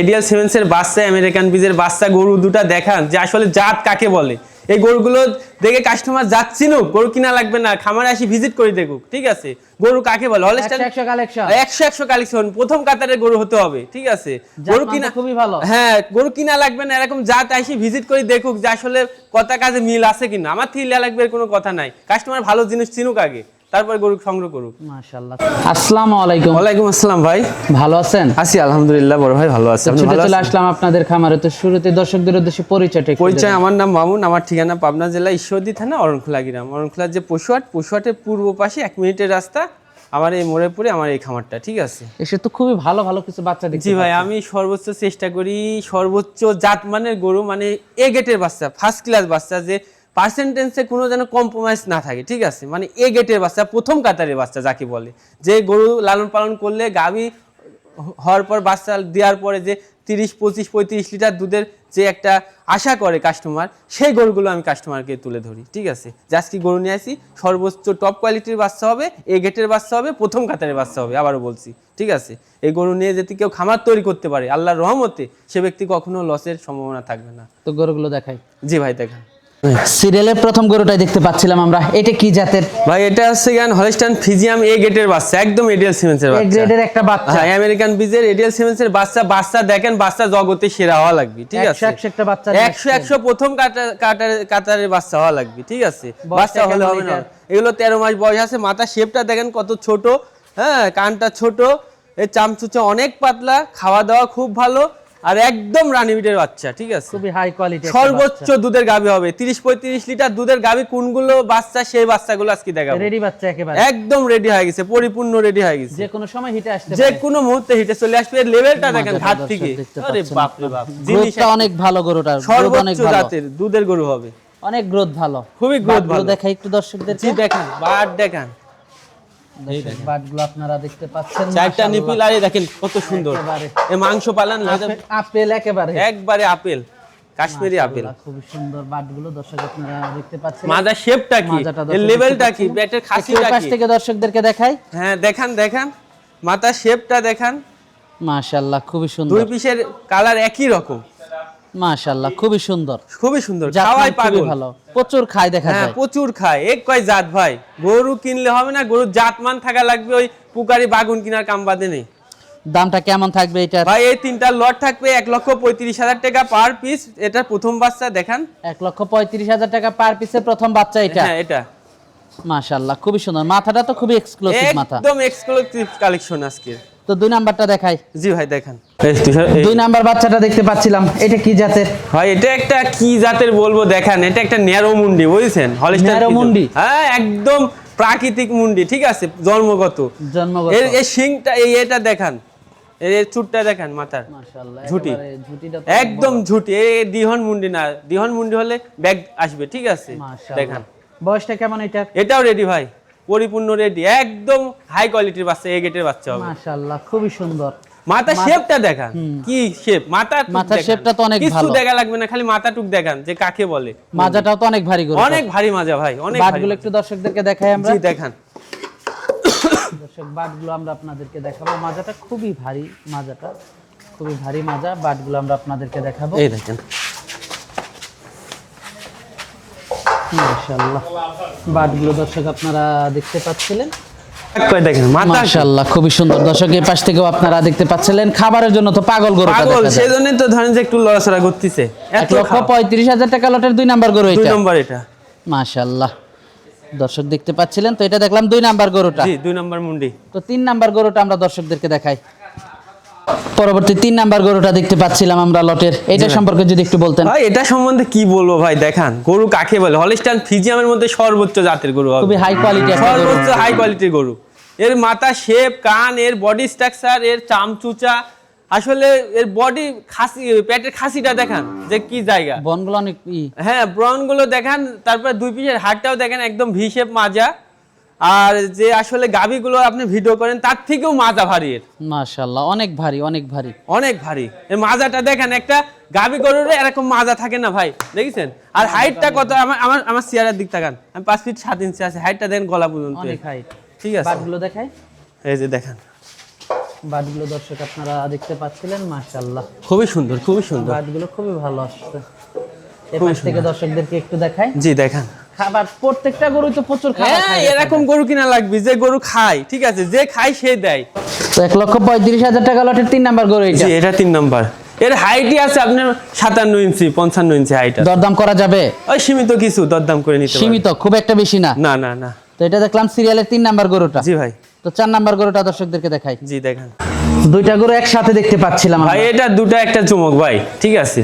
এডিয়াল সিমেন্সের বাচ্চা আমেরিকান বীজের বাচ্চা গরু দুটা দেখান যে আসলে জাত কাকে বলে। এই গরুগুলো দেখে কাস্টমার জাত চিনুক গরু কিনা লাগবে না খামারে আসি ভিজিট করে দেখুক ঠিক আছে? গরু কাকে বলে? হলস্টাইন একশো একশো কালেকশন প্রথম কাতারের গরু হতে হবে ঠিক আছে? গরু কিনা খুবই ভালো। হ্যাঁ গরু কিনা লাগবে না এরকম জাত আসি ভিজিট করে দেখুক যে আসলে কথা কাজে মিল আছে কিনা। আমার থেকে লিয়া লাগবে কোনো কথা নাই। কাস্টমার ভালো জিনিস চিনুক আগে। তারপর গরু সংগ্রহ করুক। মাশাআল্লাহ। আসসালামু আলাইকুম। ওয়ালাইকুম আসসালাম ভাই। ভালো আছেন? আছি আলহামদুলিল্লাহ বড় ভাই ভালো আছে। আপনি ভালো আছেন? আসলাম আপনাদের খামারে। তো শুরুতে দর্শকদের উদ্দেশ্যে পরিচয়টা পরিচয় আমার নাম মামুন আমার ঠিকানা পাবনা জেলা ঈশ্বরদী থানা অরণখোলা গ্রাম। অরণখোলার যে পশুহাট পশুহাটের পূর্ব পাশে এক মিনিটের রাস্তা আমার এই মোড়ে পড়ে আমার এই খামারটা ঠিক আছে? এসে তো খুবই ভালো ভালো কিছু বাচ্চা দেখছি জি ভাই আমি সর্বোচ্চ চেষ্টা করি সর্বোচ্চ জাতমানের গরু মানে এ গেটের বাচ্চা ফার্স্ট ক্লাস বাচ্চা যে পার্সেন্টেন্সে কোনো যেন কম্প্রোমাইজ না থাকে ঠিক আছে? মানে এ গেটের বাচ্চা প্রথম কাতারের বাচ্চা যাকে বলে। যে গরু লালন পালন করলে গাভী হওয়ার পর বাচ্চা দেওয়ার পরে যে তিরিশ পঁচিশ পঁয়ত্রিশ লিটার দুধের যে একটা আশা করে কাস্টমার সেই গরুগুলো আমি কাস্টমারকে তুলে ধরি ঠিক আছে? যে আজকে গরু নিয়ে আসি সর্বোচ্চ টপ কোয়ালিটির বাচ্চা হবে এ গেটের বাচ্চা হবে প্রথম কাতারের বাচ্চা হবে আবারও বলছি ঠিক আছে? এই গরু নিয়ে যদি কেউ খামার তৈরি করতে পারে আল্লাহর রহমতে সে ব্যক্তি কখনো লসের সম্ভাবনা থাকবে না। তো গরুগুলো দেখাই। জি ভাই দেখা সিরিয়ালের প্রথম গরুটাই দেখতে পাচ্ছিলাম আমরা। এটা কি জাতের? ভাই এটা হচ্ছে গান হলিস্টান ফিজিয়াম এ গেটের বাচ্চা একদম এডিয়াল সিমেন্সের এ বাচ্চা। গ্রেডের একটা বাচ্চা। হ্যাঁ আমেরিকান বীজের এডিয়াল সিমেন্সের বাচ্চা বাচ্চা দেখেন বাচ্চা জগতে সেরা হওয়া লাগবে ঠিক একশো আছে? একশো একটা বাচ্চা একশো একশো প্রথম কাটার কাটার কাতারের বাচ্চা হওয়া লাগবে ঠিক আছে? বাচ্চা হলে হবে না। এগুলো তেরো মাস বয়স আছে মাথা শেপটা দেখেন কত ছোট হ্যাঁ কানটা ছোট এর চামচুচা অনেক পাতলা খাওয়া দাওয়া খুব ভালো আর একদম রানীবিটের বাচ্চা ঠিক আছে? খুবই হাই কোয়ালিটি সর্বোচ্চ দুধের গাভী হবে। তিরিশ পঁয়ত্রিশ লিটার দুধের গাভী কোনগুলো বাচ্চা সেই বাচ্চাগুলো আজকে দেখাবো। রেডি বাচ্চা একেবারে। একদম রেডি হয়ে গেছে পরিপূর্ণ রেডি হয়ে গেছে। যে কোনো সময় হিটে আসতে যে কোনো মুহূর্তে হিটে চলে আসবে। লেভেলটা দেখেন হাত থেকে আরে বাপ রে বাপ জিনিস গ্রোথটা অনেক ভালো গরুটার গ্রোথ অনেক সর্বোচ্চ ভালো। জাতের দুধের গরু হবে। অনেক গ্রোথ ভালো। খুবই গ্রোথ ভালো। দেখাই একটু দর্শকদের জি দেখান বাট দেখান। বাটগুলো আপনারা দেখতে পাচ্ছেন চারটা মাশাআল্লাহ। নিপিল আরে দেখেন কত সুন্দর। মাংস পালান আপেল- একেবারে। একবারে আপেল কাশ্মীরি আপেল। সুন্দর বাটগুলো দর্শক আপনারা দেখতে পাচ্ছেন। মাজার শেপটা কি? এর লেভেলটা কি? পাচ্ছেন। ব্যাটের খাসিটা ওই পাশ থেকে দর্শকদেরকে দেখাই। হ্যাঁ দেখান দেখান। মাথার শেপটা দেখান। মাশাআল্লাহ খুবই সুন্দর। দুই পিসের কালার একই রকম। মাশাআল্লাহ খুবই সুন্দর। খুবই সুন্দর খাওয়াই পাগল। ভালো। প্রচুর খায় দেখা হ্যাঁ যায়। প্রচুর খায়। এক কয় জাত ভাই? গরু কিনলে হবে না গরুর জাতমান থাকা লাগবে ওই পুকারি বাগুন কেনার কাম বাদে নেই। দামটা কেমন থাকবে এটার? ভাই এই তিনটা লট থাকবে এক লক্ষ পঁয়ত্রিশ হাজার টাকা পার পিস এটা প্রথম বাচ্চা দেখান। এক লক্ষ পঁয়ত্রিশ হাজার টাকা পার পিসে প্রথম বাচ্চা এটা। হ্যাঁ এটা। মাশাআল্লাহ খুবই সুন্দর। মাথাটা তো খুবই এক্সক্লুসিভ মাথা। একদম এক্সক্লুসিভ কালেকশন আজকে তো দুই নাম্বারটা দেখাই। জি ভাই দেখান। দুই নাম্বার বাচ্চাটা দেখতে পাচ্ছিলাম এটা কি জাতের? ভাই এটা একটা কি জাতের বলব? দেখান এটা একটা ন্যারো মুন্ডি বুঝছেন? হলিস্টার ন্যারো মুন্ডি? হ্যাঁ একদম প্রাকৃতিক মুন্ডি ঠিক আছে? জন্মগত। জন্মগত। এর এই শিংটা এই এটা দেখান এর চুটটা দেখান মাথার। মাশাআল্লাহ ঝুটি। একদম ঝুটি। এই দিহন মুন্ডি না দিহন মুন্ডি হলে ব্যাগ আসবে ঠিক আছে? দেখান। বয়সটা কেমন এটার? এটাও রেডি ভাই। পরিপূর্ণ রেডি একদম হাই কোয়ালিটির বাচ্চা এ গেটের বাচ্চা হবে। মাশাআল্লাহ খুবই সুন্দর। মাথা শেপটা দেখান। কি শেপ মাথা মাথার shape টা তো অনেক ভালো। কিছু দেখা লাগবে না খালি মাথাটুক দেখান যে কাকে বলে। মাজাটাও তো অনেক ভারী গরু অনেক ভারী মাজা ভাই অনেক ভারী বাটগুলো একটু দর্শকদেরকে দেখাই আমরা। জি দেখান। দর্শক বাটগুলো আমরা আপনাদেরকে দেখাবো। মাজাটা খুবই ভারী মাজাটা খুবই ভারী মাজা। বাটগুলো আমরা আপনাদেরকে দেখাবো। এই দেখেন। মাশাআল্লাহ। বাটগুলো দর্শক আপনারা দেখতে পাচ্ছিলেন। এক করে দেখেন মাথা মাশাআল্লাহ খুবই সুন্দর। দর্শক এই পাশ থেকেও আপনারা দেখতে পাচ্ছিলেন। খাবারের জন্য তো পাগল গরু পাগল সেই জন্যই তো ধরেন যে একটু লড়াচড়া করতেছে। এক লক্ষ পঁয়ত্রিশ হাজার টাকা লটের দুই নাম্বার গরু দুই এটা। নম্বর এটা। মাশাআল্লাহ। দর্শক দেখতে পাচ্ছিলেন তো? এটা দেখলাম দুই নাম্বার গরুটা। জি দুই নম্বর মুন্ডি। তো তিন নাম্বার গরুটা আমরা দর্শকদেরকে দেখাই। পরবর্তী তিন নাম্বার গরুটা দেখতে পাচ্ছিলাম আমরা লটের। এটা সম্পর্কে যদি একটু বলতেন। ভাই এটা সম্বন্ধে কি বলব ভাই দেখান। গরু কাকে বলে? হলিস্টান ফিজিয়ামের মধ্যে সর্বোচ্চ জাতের গরু খুবই হাই কোয়ালিটি সর্বোচ্চ হাই কোয়ালিটির গরু। এর মাথা শেপ কান এর বডি স্ট্রাকচার এর চামচুচা। আসলে এর বডি খাসি পেটের খাসিটা দেখান যে কি জায়গা। বনগুলো অনেক হ্যাঁ ব্রাউনগুলো দেখান তারপরে দুই পিসের হাড়টাও দেখেন একদম ভি শেপ মাজা। আর যে আসলে গাভিগুলো আপনি ভিডিও করেন তার থেকেও মাজা ভারী এর। মাশাআল্লাহ অনেক ভারী অনেক ভারী। অনেক ভারী। এই মাজাটা দেখেন একটা গাভি গরুর এরকম মাজা থাকে না ভাই দেখেছেন? আর হাইটটা কত? আমার আমার আমার চেয়ারের দিক তাকান আমি পাঁচ ফিট সাত ইঞ্চি আছে হাইটটা দেখেন গলা পর্যন্ত। অনেক হাইট ঠিক আছে। বাটগুলো দেখাই। এই যে দেখেন। বাটগুলো দর্শক আপনারা দেখতে পাচ্ছিলেন মাশাআল্লাহ। খুবই সুন্দর খুবই সুন্দর। বাটগুলো খুবই ভালো আসছে। এ পাশ থেকে দর্শকদেরকে একটু দেখাই। জি দেখান। খাবার প্রত্যেকটা গরু তো প্রচুর খাবার হ্যাঁ খায় এরকম গরু কিনা লাগবে যে গরু খায় ঠিক আছে যে খায় সে দেয়। তো এক লক্ষ পঁয়ত্রিশ হাজার টাকা লটের তিন নাম্বার গরু এটা। এটা তিন নাম্বার। এর হাইটই আছে আপনার সাতান্ন ইঞ্চি পঞ্চান্ন ইঞ্চি হাইট দরদাম করা যাবে? ওই সীমিত কিছু দরদাম করে নিতে সীমিত খুব একটা বেশি না? না না না। তো এটা দেখলাম সিরিয়ালের তিন নাম্বার গরুটা। জি ভাই। তো চার নাম্বার গরুটা দর্শকদেরকে দেখাই। জি দেখান। দুইটা গরু একসাথে দেখতে পাচ্ছিলাম ভাই এটা দুটা একটা চমক ভাই ঠিক আছে।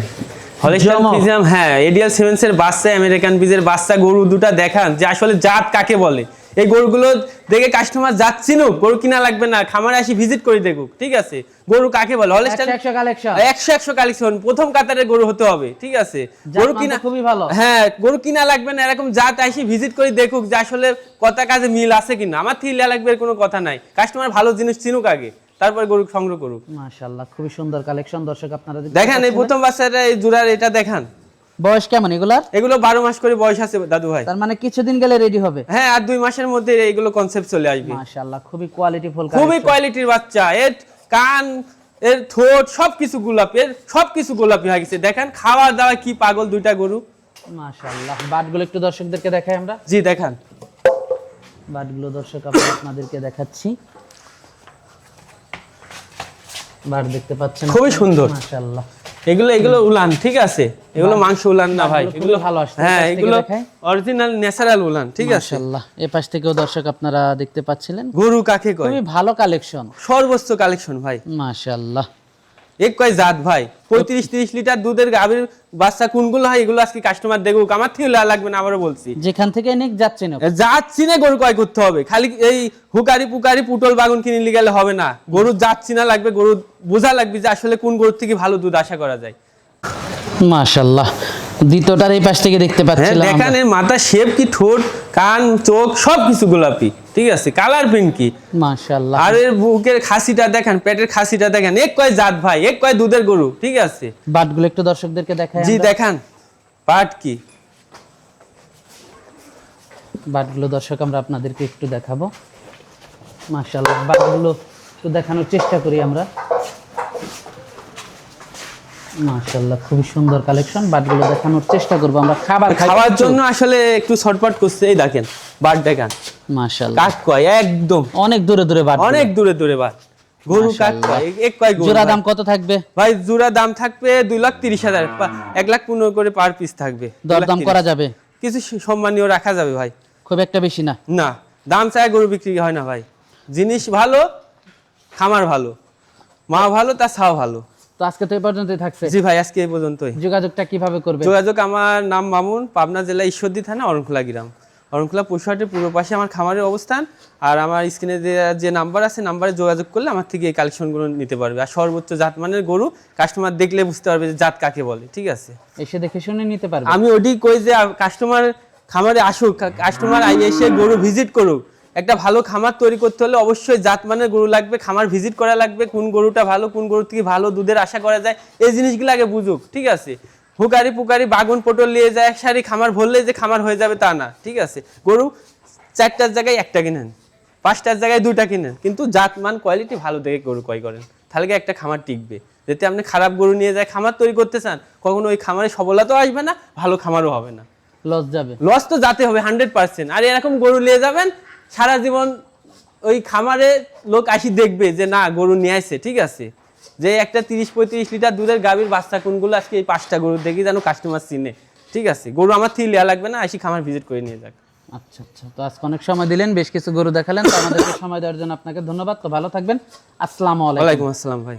হলিস্টাইন ফ্রিজিয়াম হ্যাঁ এডিয়াল সেভেন্স এর বাচ্চা আমেরিকান বাচ্চা গরু দুটা দেখান যে আসলে জাত কাকে বলে। এই গরুগুলো দেখে কাস্টমার গরু কিনা লাগবে না খামারে আসি ভিজিট করে দেখুক ঠিক আছে? গরু কাকে বলে? হলিস্টাইন একশো একশো কালেকশন কালেকশন প্রথম কাতারের গরু হতে হবে ঠিক আছে? গরু কিনা খুবই ভালো। হ্যাঁ গরু কিনা লাগবে না এরকম জাত আসি ভিজিট করে দেখুক যে আসলে কথা কাজে মিল আছে কিনা। আমার থেকে লিয়া লাগবে কোনো কথা নাই। কাস্টমার ভালো জিনিস চিনুক আগে। তারপর গরু সংগ্রহ করুক। মাশাআল্লাহ খুবই সুন্দর কালেকশন দর্শক আপনারা দেখেন এই প্রথম বাচ্চাটা এই জোড়ার এটা দেখান। বয়স কেমন এগুলার? এগুলো বারো মাস করে বয়স আছে দাদু ভাই। তার মানে কিছুদিন গেলে রেডি হবে। হ্যাঁ আর দুই মাসের মধ্যে এইগুলো কনসেপ্ট চলে আসবে। মাশাআল্লাহ খুবই কোয়ালিটি ফুল খুবই কোয়ালিটির বাচ্চা এর কান এর ঠোঁট সবকিছু গোলাপি এর সবকিছু গোলাপি হয়ে গেছে। দেখেন খাওয়া দাওয়া কি পাগল দুইটা গরু। মাশাআল্লাহ বাটগুলো একটু দর্শকদেরকে দেখাই আমরা। জি দেখান। বাটগুলো দর্শক আপনাদেরকে দেখাচ্ছি। বাট দেখতে পাচ্ছেন। খুবই সুন্দর। মাশাআল্লাহ। এগুলো এগুলো উলান ঠিক আছে? এগুলো মাংস উলান না ভাই এগুলো ভালো আসছে। হ্যাঁ এগুলো অরিজিনাল ন্যাচারাল উলান ঠিক আছে? মাশাআল্লাহ। এই পাশ থেকেও দর্শক আপনারা দেখতে পাচ্ছিলেন। গরু কাকে কয়? খুবই ভালো কালেকশন সর্বোচ্চ কালেকশন ভাই। মাশাআল্লাহ। এক কয় জাত ভাই? পঁয়ত্রিশ তিরিশ লিটার দুধের গাভীর বাচ্চা কোনগুলো হয়? এগুলো আজকে কাস্টমার দেখুক। আমার থেকে লাগবে না আবারও বলছি। যেখান থেকে নিক যাচ্ছে না জাত চিনে গরু কয় করতে হবে। খালি এই হুকারি পুকারি পুটল বাগুন কিনে নিয়ে গেলে হবে না। গরু জাত চিনা লাগবে গরু বোঝা লাগবে যে আসলে কোন গরুর থেকে ভালো দুধ আশা করা যায়। মাশাআল্লাহ দ্বিতীয়টার এই পাশ থেকে দেখতে হ্যাঁ পাচ্ছিলাম আমরা। এর মাথা শেপ কি ঠোঁট কান চোখ সব কিছু গোলাপি। ঠিক আছে? কালার প্রিন্ট কি? মাশাআল্লাহ। আর এর বুকের খাসিটা দেখেন পেটের খাসিটা দেখেন। এক কয় জাত ভাই এক কয় দুধের গরু ঠিক আছে? বাটগুলো একটু দর্শকদেরকে দেখাই জি। দেখান। পাট কি? বাটগুলো দর্শক আমরা আপনাদেরকে একটু দেখাবো। মাশাআল্লাহ বাটগুলো একটু দেখানোর চেষ্টা করি আমরা। মাশাআল্লাহ সুন্দর কালেকশন বাটগুলো দেখানোর চেষ্টা করব আমরা খাবার খাওয়ার জন্য আসলে একটু করছে এই দেখেন বাট দেখান। মাশাআল্লাহ। কাক কয়? একদম। অনেক দূরে দূরে বাট অনেক দূরে দূরে বাট। গরু কাক কয়? এক কয় গরু জোড়া দাম কত থাকবে? ভাই জোড়া দাম থাকবে দুই লাখ তিরিশ হাজার। পা- এক লাখ পনেরো করে পার পিস থাকবে। দরদাম করা যাবে? কিছু সম্মানীয় রাখা যাবে ভাই। খুব একটা বেশি না? না। দাম চায় গরু বিক্রি হয় না ভাই। জিনিস ভালো খামার ভালো। মা ভালো তা ছাও ভালো। তো আজকে তো এই পর্যন্তই থাকছে। জি ভাই আজকে এই পর্যন্তই। যোগাযোগটা কীভাবে করবে যোগাযোগ আমার নাম মামুন পাবনা জেলা ঈশ্বরদী থানা অরণখোলা গ্রাম। অরণখোলা পশুহাটের পূর্ব পাশে আমার খামারের অবস্থান আর আমার স্ক্রিনে যে নাম্বার আছে নাম্বারে যোগাযোগ করলে আমার থেকে এই কালেকশনগুলো নিতে পারবে। আর সর্বোচ্চ জাতমানের গরু কাস্টমার দেখলে বুঝতে পারবে যে জাত কাকে বলে ঠিক আছে? এসে দেখে শুনে নিতে পারবে। আমি ওটি কই যে কাস্টমার খামারে আসুক কাস্টমার আই এসে গরু ভিজিট করুক একটা ভালো খামার তৈরি করতে হলে অবশ্যই জাতমানের গরু লাগবে খামার ভিজিট করা লাগবে কোন গরুটা ভালো কোন গরু থেকে ভালো দুধের আশা করা যায় এই জিনিসগুলো আগে বুঝুক ঠিক আছে? হুকারি পুকারি বাগুন পটল নিয়ে যায় এক সারি খামার ভরলে যে খামার হয়ে যাবে তা না ঠিক আছে? গরু চারটার জায়গায় একটা কিনেন পাঁচটার জায়গায় দুইটা কিনেন কিন্তু জাতমান কোয়ালিটি ভালো দেখে গরু ক্রয় করেন তাহলে একটা খামার টিকবে। যাতে আপনি খারাপ গরু নিয়ে যায় খামার তৈরি করতে চান কখনো ওই খামারে সফলতাও আসবে না ভালো খামারও হবে না। লস যাবে। লস তো যাতে হবে হান্ড্রেড পার্সেন্ট আর এরকম গরু নিয়ে যাবেন সারা জীবন ওই খামারে লোক আসি দেখবে যে না গরু নিয়ে আসছে ঠিক আছে? যে একটা তিরিশ পঁয়ত্রিশ লিটার দুধের গাভীর বাচ্চা কোনগুলো আজকে এই পাঁচটা গরু দেখি যেন কাস্টমার চিনে। ঠিক আছে? গরু আমার থেকে লেয়া লাগবে না আসি খামার ভিজিট করে নিয়ে যাক। আচ্ছা আচ্ছা। তো আজকে অনেক সময় দিলেন বেশ কিছু গরু দেখালেন। তো আমাদেরকে সময় দেওয়ার জন্য আপনাকে ধন্যবাদ। তো ভালো থাকবেন। আসসালামু আলাইকুম। আসসালাম ভাই।